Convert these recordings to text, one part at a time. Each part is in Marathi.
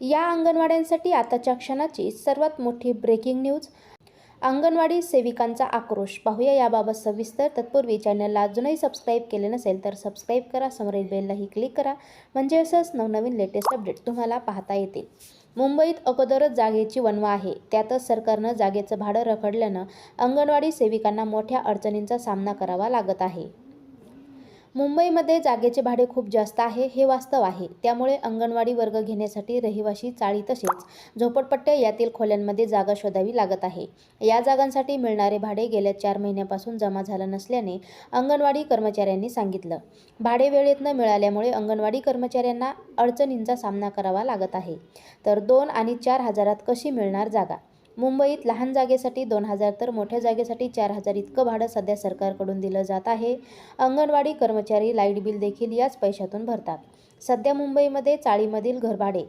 या अंगणवाड्यांसाठी आताच्या क्षणाची सर्वात मोठी ब्रेकिंग न्यूज अंगणवाडी सेविकांचा आक्रोश. पाहूया याबाबत सविस्तर. तत्पूर्वी चॅनलला अजूनही सबस्क्राईब केले नसेल तर सबस्क्राईब करा. समोरील बेललाही क्लिक करा. म्हणजे असंच नवनवीन लेटेस्ट अपडेट तुम्हाला पाहता येतील. मुंबईत अगोदरच जागेची वणवा आहे. त्यातच सरकारनं जागेचं भाडं रखडल्यानं अंगणवाडी सेविकांना मोठ्या अडचणींचा सामना करावा लागत आहे. मुंबईमध्ये जागेचे भाडे खूप जास्त आहे हे वास्तव आहे. त्यामुळे अंगणवाडी वर्ग घेण्यासाठी रहिवाशी चाळी तसेच झोपडपट्ट्या यातील खोल्यांमध्ये जागा शोधावी लागत आहे. या जागांसाठी मिळणारे भाडे गेल्या चार महिन्यापासून जमा झालं नसल्याने अंगणवाडी कर्मचाऱ्यांनी सांगितलं. भाडे वेळेत न मिळाल्यामुळे अंगणवाडी कर्मचाऱ्यांना अडचणींचा सामना करावा लागत आहे. तर दोन आणि चार हजारात कशी मिळणार जागा? मुंबईत लहान जागेसाठी दोन हजार तर मोठ्या जागेसाठी चार हजार इतकं भाडं सध्या सरकारकडून दिलं जात आहे. अंगणवाडी कर्मचारी लाइट बिल देखील याच पैशातून भरतात. सध्या मुंबईमध्ये चाळीमधील घरभाडे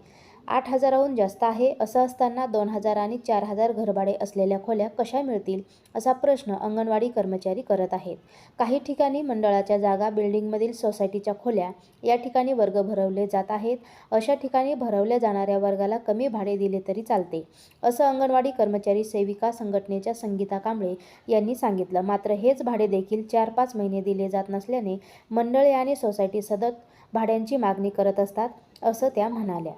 आठ हजाराहून जास्त आहे. असं असताना दोन हजार आणि चार हजार घरभाडे असलेल्या खोल्या कशा मिळतील? असा प्रश्न अंगणवाडी कर्मचारी करत आहेत. काही ठिकाणी मंडळाच्या जागा बिल्डिंगमधील सोसायटीच्या खोल्या या ठिकाणी वर्ग भरवले जात आहेत. अशा ठिकाणी भरवल्या जाणाऱ्या वर्गाला कमी भाडे दिले तरी चालते असं अंगणवाडी कर्मचारी सेविका संघटनेच्या संगीता कांबळे यांनी सांगितलं. मात्र हेच भाडे देखील चार पाच महिने दिले जात नसल्याने मंडळे आणि सोसायटी सतत भाड्यांची मागणी करत असतात असं त्या म्हणाल्या.